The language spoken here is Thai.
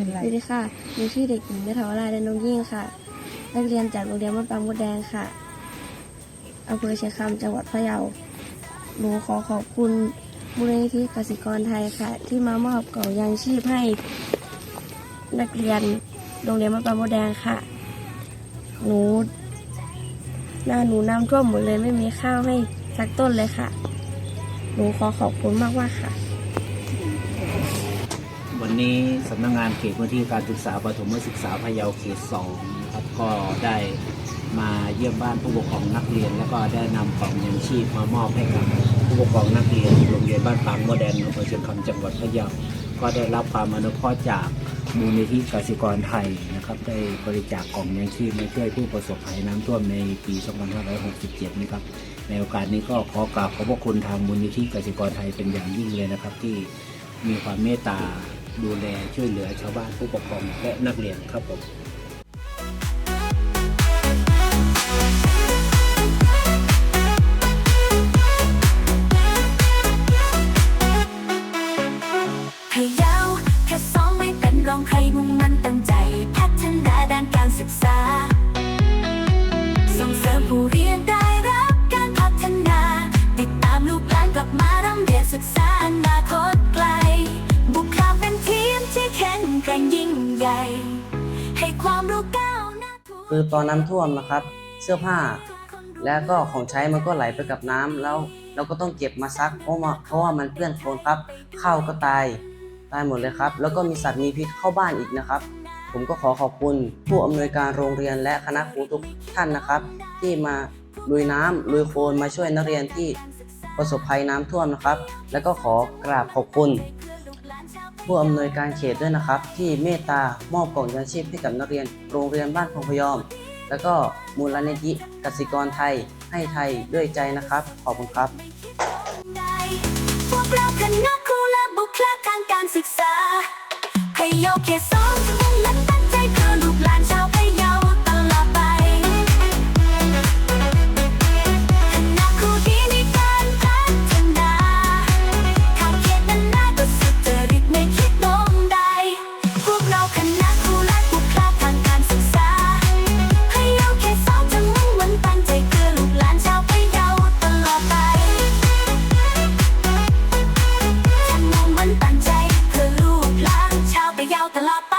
เป็นไรสวัสดีค่ะหนูชื่อเด็กหญิงนทวราเดนงยิ่งค่ะ นักเรียนจากโรงเรียนบ้านปางมดแดงค่ะอำเภอเชียงคำจังหวัดพะเยา หนูขอขอบคุณมูลนิธิกสิกรไทยค่ะ ที่มามอบกล่องยางชีพให้ นักเรียนโรงเรียนบ้านปางมดแดงค่ะ หนูหน้าหนูน้ำท่วมหมดเลยไม่มีข้าวให้สักต้นเลยค่ะ หนูขอขอบคุณมากว่าค่ะ วันนี้สำนักงานเขตพื้นที่การศึกษาประถมศึกษาพะเยาเขตสองครับก็ได้มาเยี่ยมบ้านผู้ปกครองนักเรียน แล้วก็ได้นำกล่องยังชีพมามอบให้กับผู้ปกครองนักเรียนโรงเรียนบ้านปางโมแดงอำเภอเชียงคำจังหวัดพะเยาก็ได้รับความอนุเคราะห์จากมูลนิธิกสิกรไทยนะครับได้บริจาคกล่องยังชีพมาช่วยผู้ประสบภัยน้ำท่วมในปี 2567 นะครับในโอกาสนี้ก็ขอกราบขอบพระคุณทางมูลนิธิกสิกรไทยเป็นอย่างยิ่งเลยนะครับที่มีความเมตตา ดูแลช่วยเหลือชาวบ้านผู้ปกครองและนักเรียนครับผมพะเยาแค่สองไม่เป็นรองใครมุ่งมั่นตั้งใจ พัฒนาด้านการศึกษา ส่งเสริมผู้เรียน ใหญ่ ให้ความรู้ก้าวหน้าทุกคือตอนน้ำท่วมนะครับ เสื้อผ้า แล้วก็ของใช้มันก็ไหลไปกับน้ำแล้วเราก็ต้องเก็บมาซักเพราะว่าเพราะว่ามันเปื้อนโคลนครับข้าวก็ตายตายหมดเลยครับ แล้วก็มีสัตว์มีพิษเข้าบ้านอีกนะครับ ผมก็ขอขอบคุณผู้อำนวยการโรงเรียนและคณะครูทุกท่านนะครับ ที่มาลุยน้ำลุยโคลนมาช่วยนักเรียนที่ประสบภัยน้ำท่วมนะครับ แล้วก็ขอกราบขอบคุณ ผู้อำนวยการเขตด้วยนะครับ ที่เมตตามอบกล่องยางชีพให้กับนักเรียนโรงเรียนบ้านพงพยอม แล้วก็มูลนิธิกสิกรไทยให้ไทยด้วยใจนะครับ ขอบคุณครับ พวกเราคณะครูและบุคลากรการศึกษาให้ยกเขตสอง the lot.